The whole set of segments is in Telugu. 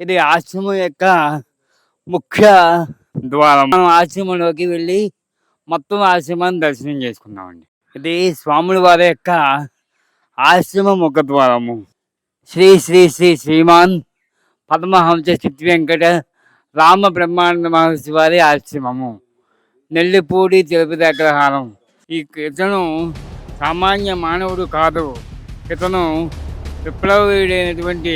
ఇది ఆశ్రమం యొక్క ముఖ్య ద్వారం. మనం ఆశ్రమంలోకి వెళ్ళి మొత్తం ఆశ్రమాన్ని దర్శనం చేసుకున్నామండి ఇది స్వాముల వారి యొక్క ఆశ్రమ ముఖ ద్వారము. శ్రీ శ్రీ శ్రీ శ్రీమాన్ పద్మహంస చిత్తి వెంకట రామ బ్రహ్మానంద మహర్షి వారి ఆశ్రమము. నెల్లిపూడి తిరుపతి అగ్రహారం. ఈ ఇతను సామాన్య మానవుడు కాదు. ఇతను విప్లవీయుడైనటువంటి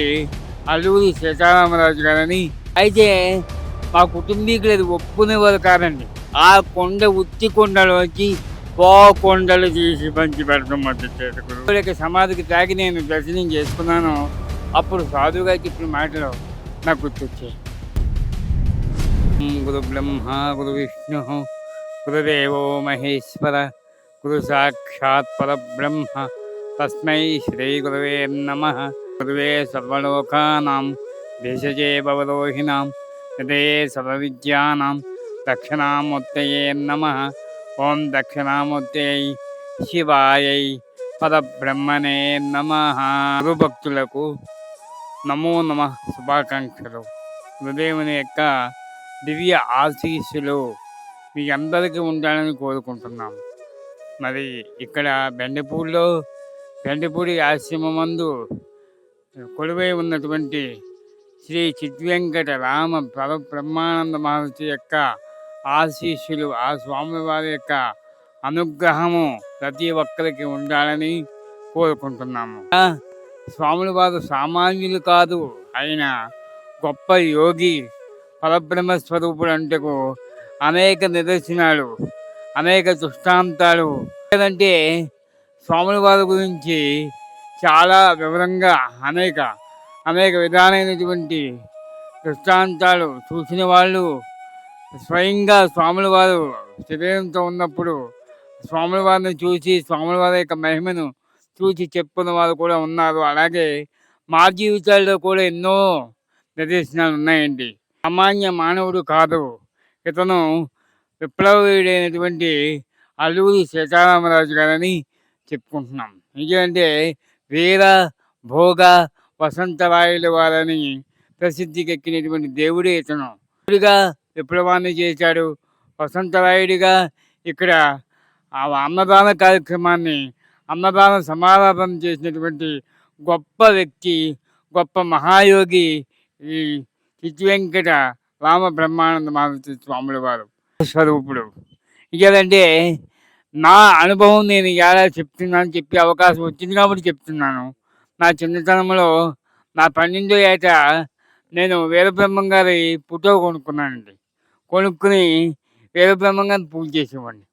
అల్లూరి సీతారామరాజు గారని. అయితే మా కుటుంబీకులు అది ఒప్పుకునేవారు కాదండి. ఆ కొండ ఉత్తి కొండలోకి పో కొండలు తీసి పంచి పెడతాం మధ్య చేతుకుడు సమాధికి తాగి నేను దర్శనం చేసుకున్నాను. అప్పుడు సాధువుగా చెప్పిన మాటలు నాకు గుర్తొచ్చాయి. గురు బ్రహ్మ గురు విష్ణు గురుదేవో మహేశ్వర గురు సాక్షాత్ పరబ్రహ్మ. తస్మై శ్రీ గురువే నమ. గురువే సర్వలోకానాం భేషజే భవరోహిణాం సర్వ విద్యానం దక్షిణామూర్తయే నమ ఓం దక్షిణామూర్తయై శివాయై పరబ్రహ్మణే నమ గురుభక్తులకు నమో నమ శుభాకాంక్షలు। గురుదేవుని యొక్క దివ్య ఆశీస్సులు మీ అందరికీ ఉండాలని కోరుకుంటున్నాం. మరి ఇక్కడ బెండపూడిలో బెండపూడి ఆశ్రమం మందు కొలువై ఉన్నటువంటి శ్రీ చిద్వెంకట రామ పర బ్రహ్మానంద మహర్షి యొక్క ఆశీస్సులు ఆ స్వామివారి యొక్క అనుగ్రహము ప్రతి ఒక్కరికి ఉండాలని కోరుకుంటున్నాము. స్వాముల వారు సామాన్యులు కాదు. ఆయన గొప్ప యోగి పరబ్రహ్మ స్వరూపుడు అంటకు అనేక నిదర్శనాలు అనేక దృష్టాంతాలు. లేదంటే స్వాముల వారి గురించి చాలా వివరంగా అనేక అనేక విధాలైనటువంటి దృష్టాంతాలు చూసిన వాళ్ళు స్వయంగా స్వాముల వారు శరీరంతో ఉన్నప్పుడు స్వాముల వారిని చూసి స్వాముల వారి యొక్క మహిమను చూసి చెప్పుకున్న వారు కూడా ఉన్నారు. అలాగే మా జీవితాల్లో కూడా ఎన్నో నిదర్శనాలు ఉన్నాయండి. సామాన్య మానవుడు కాదు. ఇతను విప్లవీయుడైనటువంటి అల్లూరి సీతారామరాజు గారని చెప్పుకుంటున్నాం. ఎందుకంటే వీర భోగ వసంతరాయుల వారని ప్రసిద్ధికెక్కినటువంటి దేవుడే ఇతను. దేవుడిగా విప్లవాన్ని చేశాడు. వసంతరాయుడిగా ఇక్కడ ఆ అన్నదాన కార్యక్రమాన్ని అన్నదాన సమారాధన చేసినటువంటి గొప్ప వ్యక్తి గొప్ప మహాయోగి ఈ చిత్తి వెంకట రామ బ్రహ్మానంద మారుతి స్వాముల వారు. స్వరూపుడు. ఇంకేదంటే నా అనుభవం నేను ఎలా చెప్తున్నాను చెప్పే అవకాశం వచ్చింది కాబట్టి చెప్తున్నాను. నా చిన్నతనంలో నా పన్నెండో ఏట నేను వీరబ్రహ్మం గారి ఫోటో కొనుక్కున్నానండి. కొనుక్కుని వీరబ్రహ్మం గారిని పూజ చేసేవాడిని.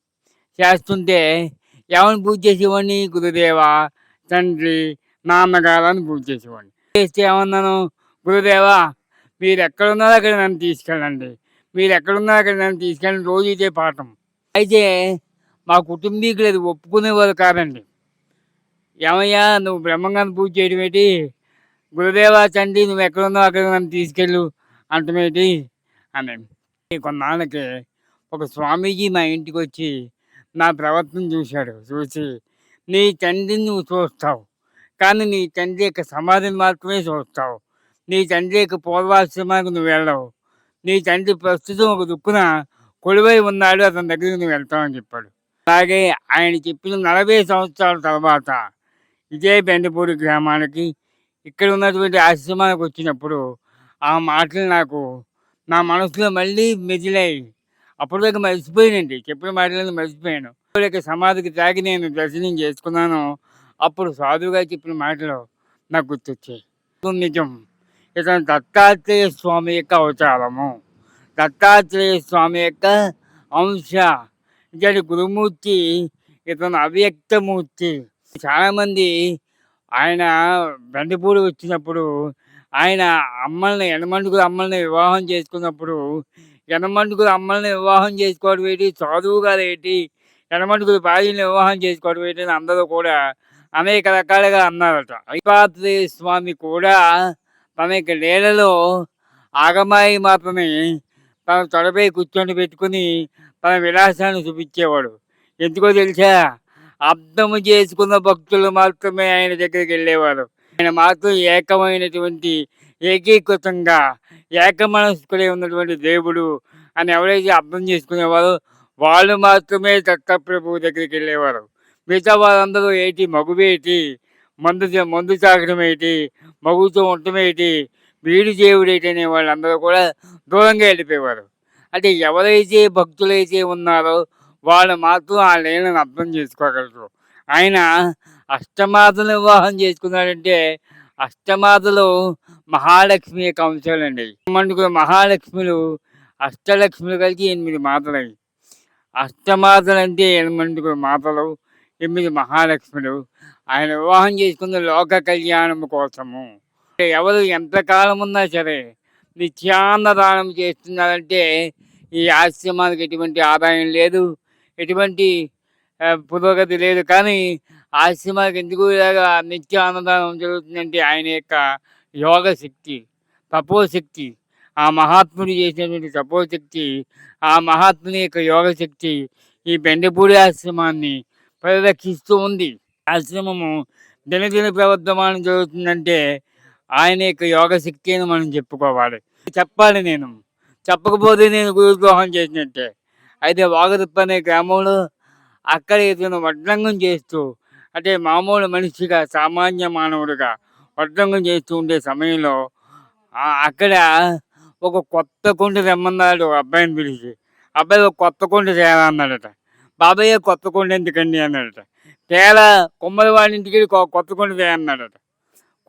చేస్తుంటే ఎవరిని పూజ చేసేవాడిని? గురుదేవా తండ్రి నాన్నగారని పూజ చేసేవాడిని. చేస్తే ఏమన్నాను? గురుదేవా మీరు ఎక్కడున్నారో అక్కడ నన్ను తీసుకెళ్ళండి. మీరు ఎక్కడున్నారో అక్కడ నన్ను తీసుకెళ్ళండి. రోజు ఇదే పాఠం. అయితే మా కుటుంబీకులు అది ఒప్పుకునేవారు కాదండి. ఏమయ్యా నువ్వు బ్రహ్మంగాన్ని పూజ చేయడం ఏంటి? గురుదేవా తండ్రి నువ్వు ఎక్కడున్నావు అక్కడ నన్ను తీసుకెళ్ళు అంటమేటి అని కొన్నాళ్ళకి ఒక స్వామీజీ మా ఇంటికి వచ్చి నా ప్రవర్తన చూశాడు. చూసి నీ తండ్రిని నువ్వు చూస్తావు కానీ నీ తండ్రి యొక్క సమాధిని మాత్రమే చూస్తావు. నీ తండ్రి యొక్క పూర్వాశ్రమానికి నువ్వు వెళ్ళవు. నీ తండ్రి ప్రస్తుతం ఒక దుక్కున కొలువై ఉన్నాడు అతని దగ్గరికి నువ్వు వెళ్తావని చెప్పాడు. అలాగే ఆయన చెప్పిన నలభై సంవత్సరాల తర్వాత ఇదే బెండపూడి గ్రామానికి ఇక్కడ ఉన్నటువంటి ఆశ్రమానికి వచ్చినప్పుడు ఆ మాటలు నాకు నా మనసులో మళ్ళీ మెదిలాయి. అప్పుడు దాకా మర్చిపోయానండి. చెప్పిన మాటలను మర్చిపోయాను. దేవుడి సమాధికి తాగి నేను దర్శనం చేసుకున్నాను. అప్పుడు సాధువుగా చెప్పిన మాటలు నాకు గుర్తొచ్చాయి. నిజం. ఇతను దత్తాత్రేయ స్వామి యొక్క అవతారము. దత్తాత్రేయ స్వామి యొక్క అంశ ఇతని గురుమూర్తి ఇతను అవ్యక్తమూర్తి. చాలామంది ఆయన బండిపూడి వచ్చినప్పుడు ఆయన అమ్మల్ని ఎనమండుగురు అమ్మల్ని వివాహం చేసుకున్నప్పుడు ఎనమండుగురు అమ్మల్ని వివాహం చేసుకోవడం ఏంటి? చదువు గారు ఏంటి? ఎనమండుగురు భార్యని వివాహం చేసుకోవడం ఏంటి అని అందరూ కూడా అనేక రకాలుగా అన్నారట. ఐపాత్రేయ స్వామి కూడా తన యొక్క లీలలో ఆగమాయి మాత్రమే తన తొడపై కూర్చొని పెట్టుకుని తన విలాసాన్ని చూపించేవాడు. ఎందుకో తెలుసా? అర్థము చేసుకున్న భక్తులు మాత్రమే ఆయన దగ్గరికి వెళ్ళేవారు. ఆయన మాత్రం ఏకమైనటువంటి ఏకీకృతంగా ఏకమనస్కులై ఉన్నటువంటి దేవుడు అని ఎవరైతే అర్థం చేసుకునేవారో వాళ్ళు మాత్రమే దత్తప్రభువు దగ్గరికి వెళ్ళేవారు. మిగతా వాళ్ళందరూ ఏంటి? మగువేటి మందు మందు తాగడం ఏంటి? మగుతో ఉండటం ఏంటి? వీడి దేవుడు ఏంటి? అనే వాళ్ళందరూ కూడా దూరంగా వెళ్ళిపోయేవారు. అంటే ఎవరైతే భక్తులైతే ఉన్నారో వాళ్ళు మాత్రం ఆ లీలను అర్థం చేసుకోగలరు. ఆయన అష్టమాతలు వివాహం చేసుకున్నాడంటే అష్టమాతలు మహాలక్ష్మి యొక్క అంశాలండి. మనకు మహాలక్ష్మిలు అష్టలక్ష్ములు కలిసి ఎనిమిది మాతలు అష్టమాతలు అంటే ఎనిమిది మాతలు ఎనిమిది మహాలక్ష్ములు. ఆయన వివాహం చేసుకున్న లోక కళ్యాణం కోసము. ఎవరు ఎంతకాలం ఉన్నా సరే నిత్యాన్నదానం చేస్తున్నారంటే ఈ ఆశ్రమానికి ఎటువంటి ఆదాయం లేదు. ఎటువంటి పురోగతి లేదు. కానీ ఆశ్రమానికి ఎందుకు ఇలాగా నిత్య అన్నదానం జరుగుతుందంటే ఆయన యొక్క యోగ శక్తి తపోశక్తి ఆ మహాత్ముడు చేసినటువంటి తపోశక్తి ఆ మహాత్ముని యొక్క యోగ శక్తి ఈ బెండపూడి ఆశ్రమాన్ని పరిరక్షిస్తూ ఉంది. ఆశ్రమము దినదిన ప్రవర్ధమానం జరుగుతుందంటే ఆయన యొక్క యోగ శక్తి అని మనం చెప్పుకోవాలి. చెప్పాలి నేను. చెప్పకపోతే నేను గురుద్రోహం చేసినట్టే. అయితే వాగదుప్ప అనే గ్రామంలో అక్కడ ఇతను వడ్రంగం చేస్తూ అంటే మామూలు మనిషిగా సామాన్య మానవుడిగా వడ్రంగం చేస్తూ ఉండే సమయంలో అక్కడ ఒక కొత్త కొండ తెమ్మన్నాడు అబ్బాయిని పిలిచి. అబ్బాయి ఒక కొత్త కొండ తేలన్నాడట బాబాయ్ కొత్త కొండ ఎందుకండి అన్నాడట. తేల కొమ్మరి వాడి ఇంటికి కొత్త కొండ తేయన్నాడట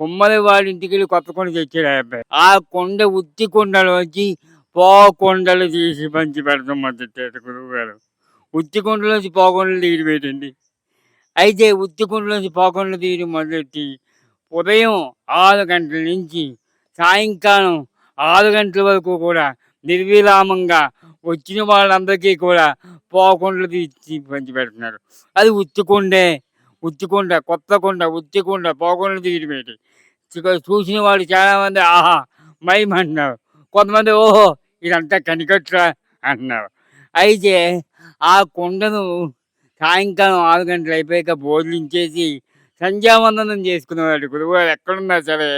కుమ్మలి వాడి ఇంటికి వెళ్ళి కొత్త కొండ తెచ్చాడు అబ్బాయి. ఆ కొండ ఉత్తి కొండలోంచి వచ్చి కొండలు తీసి పంచి పెడతాం మొదటి గురువు గారు. ఉత్తి కొండలోంచి పోకొండలు తీయడం పెట్టండి అయితే ఉత్తి కొండలోంచి పోకొండలు తీయడం మొదలెట్టి ఉదయం ఆరు గంటల నుంచి సాయంకాలం ఆరు గంటల వరకు కూడా నిర్విరామంగా వచ్చిన వాళ్ళందరికీ కూడా పోకొండలు తీసి పంచి పెడుతున్నారు. అది ఉత్తుకుండే ఉత్తికొండ కొత్త కొండ ఉత్తికొండ పోకుండా తీయడం ఏంటి చూసిన వాళ్ళు చాలామంది ఆహా మైమంటున్నారు కొంతమంది ఓహో ఇదంతా కనికట్రా అంటున్నారు. అయితే ఆ కొండను సాయంకాలం ఆరు గంటలు అయిపోయాక భోజనించేసి సంధ్యావందనం చేసుకునేవాడు గురువుగారు ఎక్కడున్నా సరే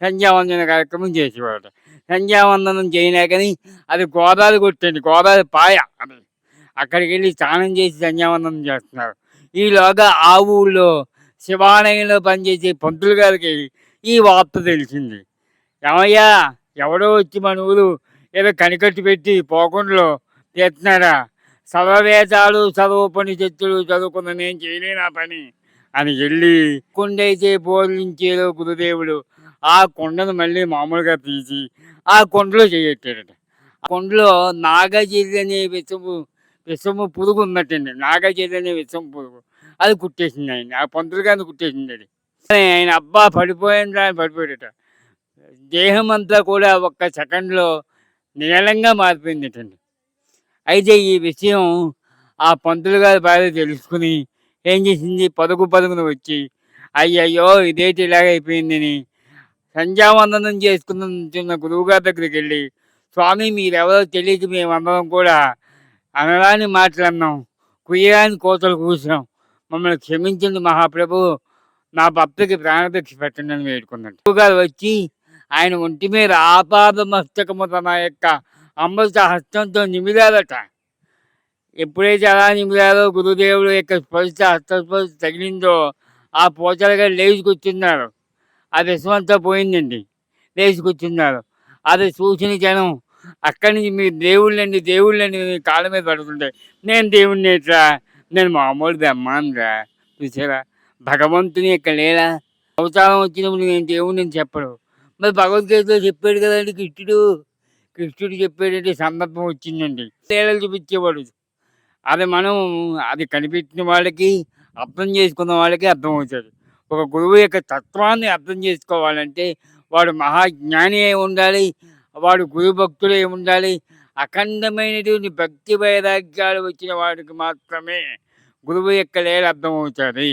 సంధ్యావందన కార్యక్రమం చేసేవాడు. సంధ్యావందనం చేయలే కానీ అది గోదావరి కొట్టండి గోదావరి పాయ అది అక్కడికి వెళ్ళి స్నానం చేసి సంధ్యావందనం చేస్తున్నారు. ఈలోగా ఆ ఊళ్ళో శివాలయంలో పనిచేసే పంతులు గారికి ఈ వార్త తెలిసింది. ఏమయ్యా ఎవడో వచ్చి మన ఊరు ఏదో కనికట్టు పెట్టి పోకుండా చేస్తున్నారా? సర్వవేదాలు సర్వోపనిషత్తులు చదువుకున్న నేను చేయలేను ఆ పని అని వెళ్ళి కొండైతే బోధించేదో గురుదేవుడు ఆ కొండను మళ్ళీ మామూలుగా తీసి ఆ కొండలో చేయట్టాడట. ఆ కొండలో నాగజీరి అనే విషము విషము పురుగు ఉన్నట్టండి నాగజీరి అనే విషం పురుగు. అది కుట్టేసింది ఆయన. ఆ పంతులు గారిని కుట్టేసింది అది. ఆయన అబ్బా పడిపోయింది ఆయన పడిపోయాడట దేహం అంతా కూడా ఒక్క సెకండ్లో నీలంగా మారిపోయిందటండి. అయితే ఈ విషయం ఆ పంతులు గారి భార్య తెలుసుకుని ఏం చేసింది? పదుగు పదుగున వచ్చి అయ్యయ్యో ఇదేంటి ఇలాగైపోయిందని సంధ్యావందనం చేసుకున్న గురువుగారి దగ్గరికి వెళ్ళి స్వామి మీరెవరో తెలియక మేమందరం కూడా అనరాని మాట్లాడినాం అన్నాం కుయ్యరాని కోతలు కూర్చున్నాం మమ్మల్ని క్షమించండి మహాప్రభు. నా భక్తికి ప్రాణభిక్ష పెట్టండి అని వేడుకున్నాడు. గురువుగారు వచ్చి ఆయన ఒంటి మీద ఆపాద మస్తకము తన యొక్క అమృత హస్తంతో నిమిదారట ఎప్పుడైతే అలా నిమిదారో గురుదేవుడు యొక్క స్పర్శ హస్తస్పర్శ తగిలిందో ఆ పోచలుగా లేచుకొచ్చున్నారు. ఆ విషమంతా పోయిందండి. లేచుకొచ్చున్నారు. అది చూసిన జనం అక్కడి నుంచి మీరు దేవుళ్ళండి దేవుళ్ళండి మీ కాళ్ళ మీద పడుతుంటే నేను దేవుణ్ణి ఎట్లా? నేను మామూలు బ్రహ్మానురా చూసారా భగవంతుని యొక్క లేలా అవతారం వచ్చినప్పుడు నేను దేవుడిని చెప్పడు. మరి భగవద్గీతలో చెప్పాడు కదండి కృష్ణుడు. కృష్ణుడు చెప్పేటంటే సందర్భం వచ్చిందండి. లీలలు చూపించేవాడు. అది మనం అది కనిపించిన వాళ్ళకి అర్థం చేసుకున్న వాళ్ళకి అర్థమవుతుంది. ఒక గురువు యొక్క తత్వాన్ని అర్థం చేసుకోవాలంటే వాడు మహాజ్ఞాని అయి ఉండాలి. వాడు గురు భక్తులు అయి ఉండాలి అఖండమైనటువంటి భక్తి వైరాగ్యాలు వచ్చిన వాడికి మాత్రమే గురువు యొక్క లేలు అర్థమవుతుంది.